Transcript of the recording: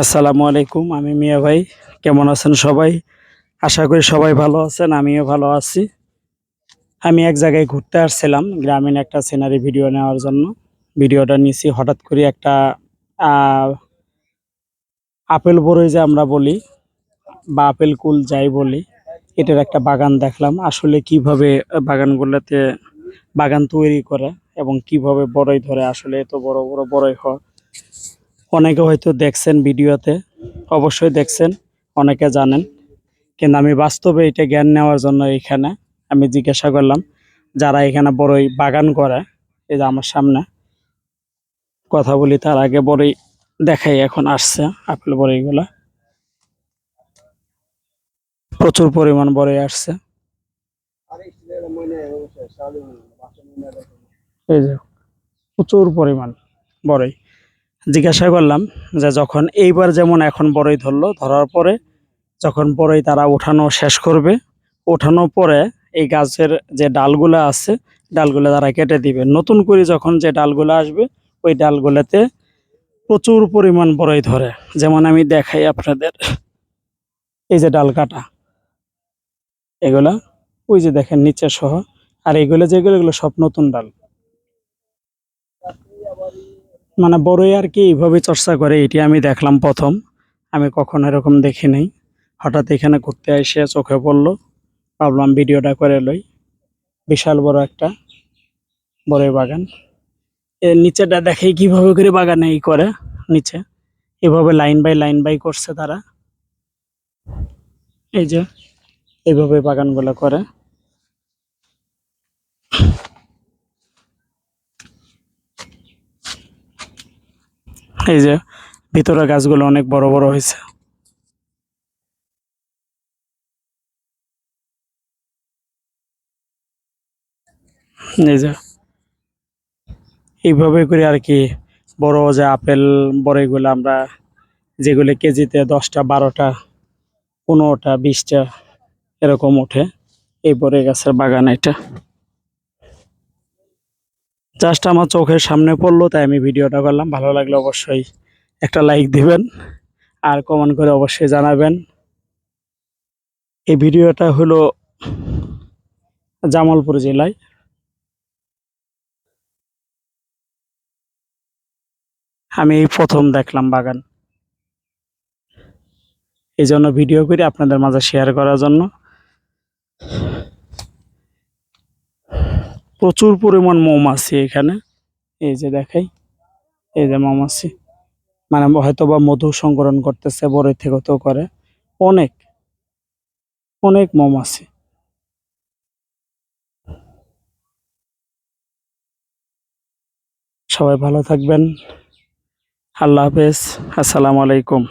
আসসালামু আলাইকুম, আমি মিয়া ভাই। কেমন আছেন সবাই? আশা করি সবাই ভালো আছেন, আমিও ভালো আছি। আমি এক জায়গায় ঘুরতে আসছিলাম, গ্রামীণ একটা সিনারি ভিডিও নেওয়ার জন্য। ভিডিওটা নিয়েছি হঠাৎ করে একটা আপেল বড়ই যে আমরা বলি, বা আপেল কুল যাই বলি, এটার একটা বাগান দেখলাম। আসলে কীভাবে বাগানগুলোতে বাগান তৈরি করে এবং কীভাবে বড়ই ধরে, আসলে এত বড় বড় বড়ই হয়। অনেকে হয়তো দেখছেন ভিডিওতে, অবশ্যই দেখছেন, অনেকে জানেন। কিন্তু আমি বাস্তবে এটা জ্ঞান নেওয়ার জন্য এখানে আমি জিজ্ঞাসা করলাম, যারা এখানে বড়ই বাগান করে, এই যে আমার সামনে, কথা বলি তার আগে বড়ই দেখাই এখন আসছে, আপেল বড়ইগুলা। প্রচুর পরিমাণ বড়ই আসছে। এই যে, প্রচুর পরিমাণ বড়ই। জিজ্ঞাসা করলাম যে যখন এইবার যেমন এখন বড়ই ধরলো, ধরার পরে যখন বড়ই তারা ওঠানো শেষ করবে, ওঠানোর পরে এই গাছের যে ডালগুলো আছে, ডালগুলো তারা কেটে দিবে। নতুন করে যখন যে ডালগুলো আসবে, ওই ডালগুলোতে প্রচুর পরিমাণ বড়ই ধরে। যেমন আমি দেখাই আপনাদের, এই যে ডাল কাটা, এগুলা, ওই যে দেখেন নিচে সহ, আর এগুলো যেগুলো, এগুলো সব নতুন ডাল। মানে বড়ই আর কি এইভাবে চর্চা করে, এটি আমি দেখলাম প্রথম। আমি কখনো এরকম দেখি নাই। হঠাৎ এখানে ঘুরতে এসে চোখে পড়ল। ভাবলাম ভিডিওটা করে লই। বিশাল বড় একটা বড়ই বাগান। এর নিচেটা দেখে কীভাবে করে বাগানে ই করে, নিচে। এভাবে লাইন বাই লাইন বাই করছে তারা। এই যে, এইভাবে বাগানগুলো করে। এই যে ভিতরে গাছগুলো অনেক বড় বড় হয়েছে। এই যে এইভাবে করে আর কি বড় যে আপেল বড়ইগুলো আমরা যেগুলো কেজিতে দশটা, বারোটা, পনেরোটা, বিশটা এরকম ওঠে। এই বড়ই গাছের বাগান এটা। জাস্ট আমার চোখের সামনে পড়ল, তাই আমি ভিডিওটা করলাম। ভালো লাগলে অবশ্যই একটা লাইক দিবেন আর কমেন্ট করে অবশ্যই জানাবেন। এই ভিডিওটা হলো জামালপুর জেলায়। আমি এই প্রথম দেখলাম বাগান। এই জন্য ভিডিও করে আপনাদের মাঝে শেয়ার করার জন্য। প্রচুর পরিমাণ মৌমাছি এখানে। এই যে দেখাই, এই যে মৌমাছি। মানে হয়তো বা মধু সংগ্রহণ করতেছে বড়ই থেকে তো করে। অনেক অনেক মৌমাছি। সবাই ভালো থাকবেন। আল্লাহ হাফেজ। আসসালামু আলাইকুম।